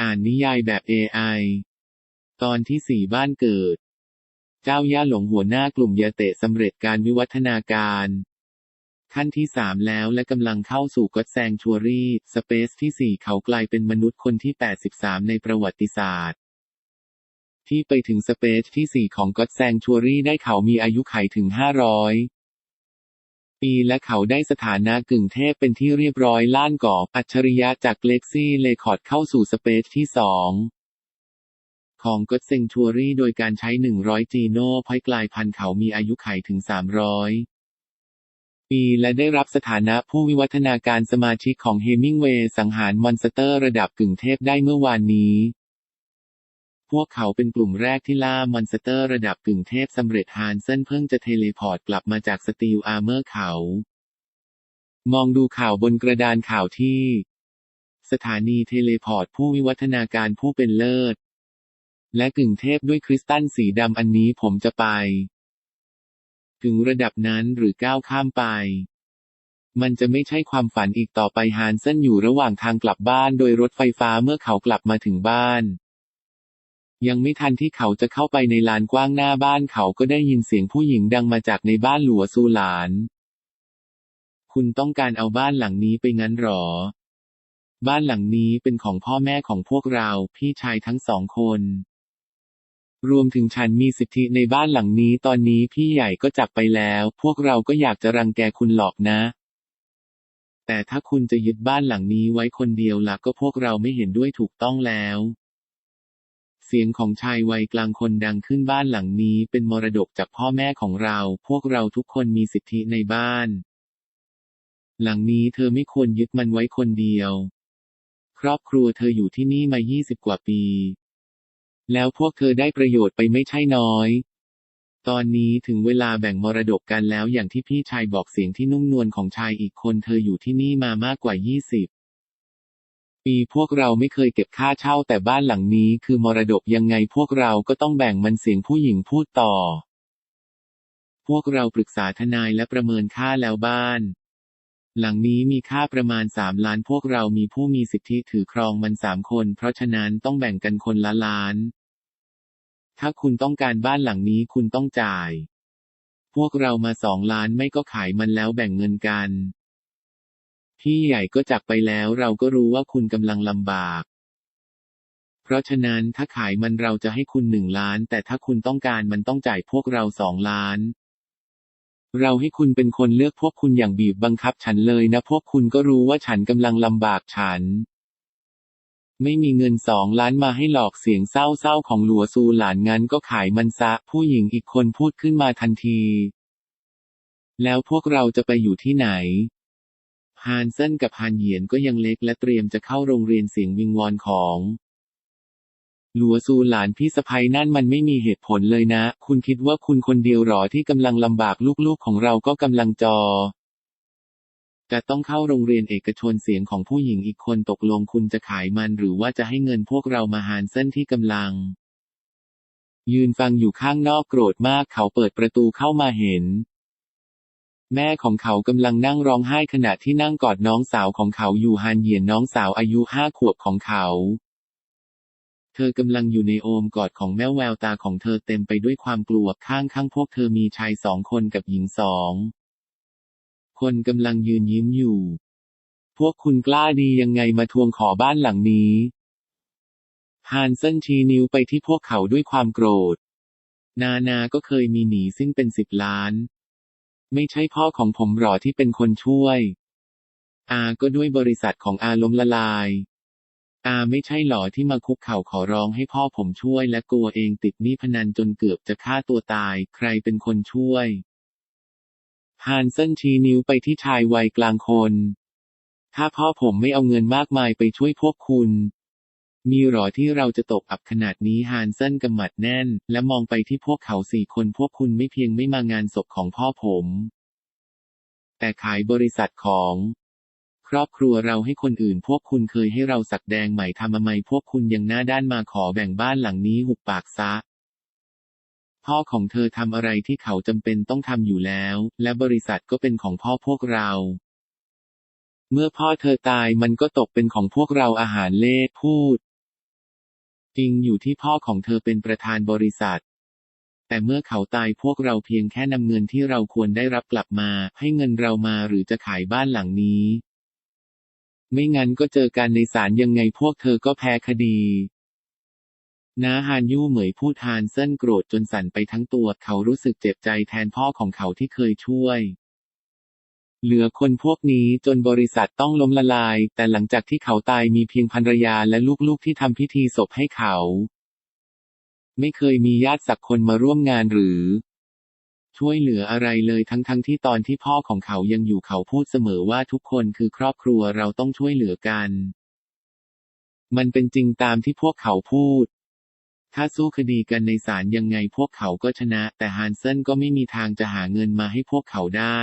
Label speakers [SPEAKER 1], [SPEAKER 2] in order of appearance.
[SPEAKER 1] อ่านนิยายแบบ AI ตอนที่สี่บ้านเกิด เจ้าย่าหลงหัวหน้ากลุ่มยาเตะสำเร็จการวิวัฒนาการ ขั้นที่สามแล้วและกำลังเข้าสู่ก็อดแซงชัวรี่ สเปซที่สี่เขากลายเป็นมนุษย์คนที่ 83 ในประวัติศาสตร์ ที่ไปถึงสเปซที่สี่ของก็อดแซงชัวรี่ได้เขามีอายุไขถึง 500 ปีและเขาได้สถานะกึ่งเทพเป็นที่เรียบร้อยล้านกออัจฉริยะจากเล็กซี่เลคอร์ดเข้าสู่สเปซที่สองของก็เซงทัวรี่โดยการใช้ 100 จีโน่พอยกลายพันธุ์เขามีอายุไขถึง 300 ปีและได้รับสถานะผู้วิวัฒนาการสมาชิกของเฮมิงเวย์สังหารมอนสเตอร์ระดับกึ่งเทพได้เมื่อวานนี้ วกเขาเป็นกลุ่มแรกที่ล่ามอนสเตอร์ระดับกึ่งเทพสำเร็จฮานเซนเพิ่งจะเทเลพอร์ตกลับมาจากสตีลอาร์เมอร์เขา มองดูข่าวบนกระดานข่าวที่ สถานีเทเลพอร์ตผู้วิวัฒนาการผู้เป็นเลิศ และกึ่งเทพด้วยคริสตัลสีดำอันนี้ผมจะไป ถึงระดับนั้นหรือก้าวข้ามไปมันจะไม่ใช่ความฝันอีกต่อไปฮานเซนอยู่ระหว่างทางกลับบ้านโดยรถไฟฟ้าเมื่อเขากลับมาถึงบ้าน ยังไม่ทันที่เขาจะเข้าไปในลานกว้างหน้าบ้านเขาก็ได้ยินเสียงผู้หญิงดังมาจากในบ้านหลัวซูหลาน คุณต้องการเอาบ้านหลังนี้ไปงั้นหรอ บ้านหลังนี้เป็นของพ่อแม่ของพวกเรา พี่ชายทั้งสองคน รวมถึงฉันมีสิทธิในบ้านหลังนี้ตอนนี้พี่ใหญ่ก็จับไปแล้ว พวกเราก็อยากจะรังแกคุณหรอกนะ แต่ถ้าคุณจะยึดบ้านหลังนี้ไว้คนเดียวล่ะก็พวกเราไม่เห็นด้วยถูกต้องแล้ว เสียงของชายวัยกลางคนดังขึ้นบ้านหลังนี้เป็นมรดกจากพ่อแม่ของเรา พวกเราทุกคนมีสิทธิในบ้าน หลังนี้เธอไม่ควรยึดมันไว้คนเดียว ครอบครัวเธออยู่ที่นี่มา 20 กว่าปี แล้วพวกเธอได้ประโยชน์ไปไม่ใช่น้อย ตอนนี้ถึงเวลาแบ่งมรดกกันแล้วอย่างที่พี่ชายบอกเสียงที่นุ่มนวลของชายอีกคนเธออยู่ที่นี่มามากกว่า 20 ปีพวกเราไม่เคยเก็บค่าเช่าแต่บ้านหลังนี้คือมรดกยังไงพวกเราก็ต้องแบ่งมันเสียงผู้หญิงพูดต่อ พวกเราปรึกษาทนายและประเมินค่าแล้วบ้าน หลังนี้มีค่าประมาณสามล้านพวกเรามีผู้มีสิทธิถือครองมันสามคน เพราะฉะนั้นต้องแบ่งกันคนละล้าน ถ้าคุณต้องการบ้านหลังนี้คุณต้องจ่าย พวกเรามาสองล้านไม่ก็ขายมันแล้วแบ่งเงินกัน พี่ใหญ่ก็จากไปแล้วเราก็รู้ว่าคุณกำลังลำบาก เพราะฉะนั้นถ้าขายมันเราจะให้คุณหนึ่งล้าน แต่ถ้าคุณต้องการมันต้องจ่ายพวกเราสองล้าน เราให้คุณเป็นคนเลือกพวกคุณอย่างบีบบังคับฉันเลยนะ พวกคุณก็รู้ว่าฉันกำลังลำบากฉัน ไม่มีเงินสองล้านมาให้หลอกเสียงเศร้าๆของหลัวซูหลานงั้นก็ขายมันซะ ผู้หญิงอีกคนพูดขึ้นมาทันทีแล้วพวกเราจะไปอยู่ที่ไหน ฮานเซนกับฮานเหยียนก็ยังเล็กและเตรียมจะเข้าโรงเรียนเสียงวิงวอนของหลัวซูหลานพี่สะพ้ยนั่นมันไม่มีเหตุผลเลยนะ คุณคิดว่าคุณคนเดียวหรอที่กำลังลำบากลูกๆของเราก็กำลังจอ จะต้องเข้าโรงเรียนเอกชนเสียงของผู้หญิงอีกคนตกลงคุณจะขายมันหรือว่าจะให้เงินพวกเรามาฮานเซนที่กำลัง ยืนฟังอยู่ข้างนอกโกรธมากเขาเปิดประตูเข้ามาเห็น แม่ของเขากำลังนั่งร้องไห้ขณะที่นั่งกอดน้องสาวของเขาอยู่ฮานเหียนน้องสาวอายุห้าขวบของเขา เธอกำลังอยู่ในโอมกอดของแม่แววตาของเธอเต็มไปด้วยความกลัวข้างข้างพวกเธอมีชายสองคนกับหญิงสอง คนกำลังยืนยิ้มอยู่ พวกคุณกล้าดียังไงมาทวงขอบ้านหลังนี้ฮานเซนชี้นิ้วไปที่พวกเขาด้วยความโกรธ นานาก็เคยมีหนีซึ่งเป็นสิบล้าน ไม่ใช่พ่อของผมหรอที่เป็นคนช่วย อาก็ด้วยบริษัทของอาล้มละลาย อาไม่ใช่หรอที่มาคุกเข่าขอร้องให้พ่อผมช่วยและกลัวเองติดหนี้พนันจนเกือบจะฆ่าตัวตาย ใครเป็นคนช่วยฮานเซนชี้นิ้วไปที่ชายวัยกลางคน ถ้าพ่อผมไม่เอาเงินมากมายไปช่วยพวกคุณ มีหรอที่เราจะตกอับขนาดนี้ฮานเซนกำมัดแน่น และมองไปที่พวกเขาสี่คนพวกคุณไม่เพียงไม่มางานศพของพ่อผม แต่ขายบริษัทของครอบครัวเราให้คนอื่นพวกคุณเคยให้เราสักแดงใหม่ทำไมพวกคุณยังหน้าด้านมาขอแบ่งบ้านหลังนี้หุบปากซะ พ่อของเธอทำอะไรที่เขาจำเป็นต้องทำอยู่แล้ว และบริษัทก็เป็นของพ่อพวกเรา เมื่อพ่อเธอตายมันก็ตกเป็นของพวกเราอาหารเล่พูด จริงอยู่ที่พ่อของเธอเป็นประธานบริษัท แต่เมื่อเขาตายพวกเราเพียงแค่นำเงินที่เราควรได้รับกลับมา ให้เงินเรามาหรือจะขายบ้านหลังนี้ ไม่งั้นก็เจอกันในศาลยังไงพวกเธอก็แพ้คดีน้าฮานยู่เหมยพูดฮานเซินโกรธจนสั่นไปทั้งตัว เขารู้สึกเจ็บใจแทนพ่อของเขาที่เคยช่วย เหลือคนพวกนี้จนบริษัทต้องล้มละลาย แต่หลังจากที่เขาตายมีเพียงภรรยาและลูกๆที่ทำพิธีศพให้เขา ไม่เคยมีญาติสักคนมาร่วมงานหรือ ช่วยเหลืออะไรเลยทั้งๆทที่ตอนที่พ่อของเขายังอยู่เขาพูดเสมอว่าทุกคนคือครอบครัวเราต้องช่วยเหลือกัน มันเป็นจริงตามที่พวกเขาพูดถ้าสู้คดีกันในศาลยังไงพวกเขาก็ชนะ แต่ฮานเซนก็ไม่มีทางจะหาเงินมาให้พวกเขาได้